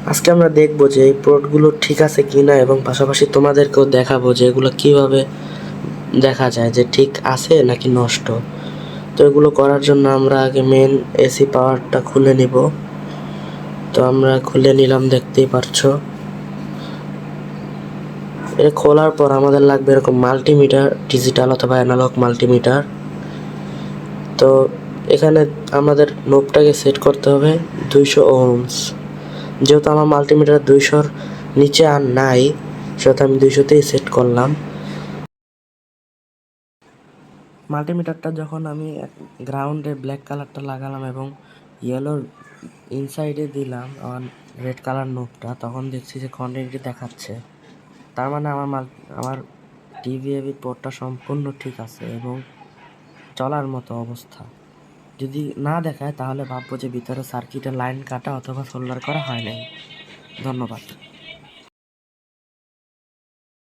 আজকে আমরা দেখব যে এই পোর্টগুলো ঠিক আছে কি না এবং পাশাপাশি তোমাদেরকেও দেখাবো যে এগুলো কীভাবে দেখা যায় যে ঠিক আছে নাকি নষ্ট। তো এগুলো করার জন্য আমরা আগে মেন এসি পাওয়ারটা খুলে নিব। তো আমরা খুলে নিলাম, দেখতেই পারছ। এটা খোলার পর আমাদের লাগবে এরকম মাল্টিমিটার ডিজিটাল অথবা অ্যানালগ মাল্টিমিটার তো এখানে আমাদের নোবটাকে সেট করতে হবে দুইশো ওহমস যেহেতু আমার মাল্টিমিটার দুইশোর নিচে আর নাই, সেহেতু আমি দুইশোতেই সেট করলাম। মাল্টিমিটারটা যখন আমি গ্রাউন্ডে ব্ল্যাক কালারটা লাগালাম এবং ইয়েলোর ইনসাইডে দিলাম আমার রেড কালার নোটটা তখন দেখছি যে কোয়ান্টিটি দেখাচ্ছে। তার মানে আমার মাল, আমার টিভিএবি পোর্টটা সম্পূর্ণ ঠিক আছে এবং চলার মতো অবস্থা। যদি না দেখায়, তাহলে ভাববো যে ভিতরে সার্কিটের লাইন কাটা অথবা সোল্ডার করা হয় নাই। ধন্যবাদ।